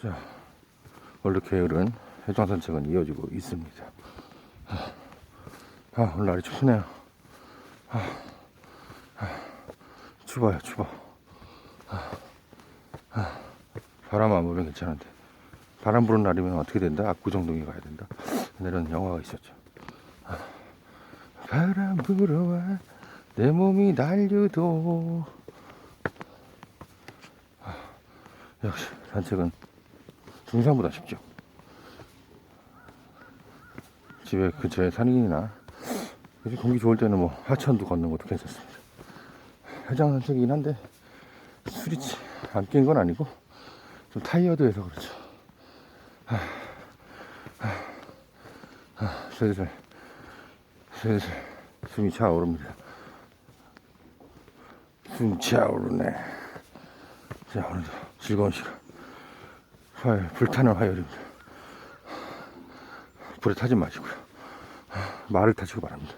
자, 원래 게으른 해장 산책은 이어지고 있습니다. 아, 오늘 날이 춥네요. 아, 아, 추워요, 추워. 아, 아, 바람 안 불면 괜찮은데. 바람 부는 날이면 어떻게 된다? 압구정동에 가야 된다. 옛날에는 영화가 있었죠. 아, 바람 불어와 내 몸이 날려도 아, 역시 산책은 등산보다 쉽죠. 집에 근처에 산이나 요즘 공기 좋을 때는 뭐 하천도 걷는 것도 괜찮습니다. 해장 산책이긴 한데 술이 안 깬 건 아니고 좀 타이어드해서 그렇죠. 하, 하, 하, 슬슬 슬슬 숨이 차오릅니다. 숨 차오르네. 자 오늘도 즐거운 시간. 화요일 불타는 화요일입니다. 불에 타지 마시고요. 말을 타시고 바랍니다.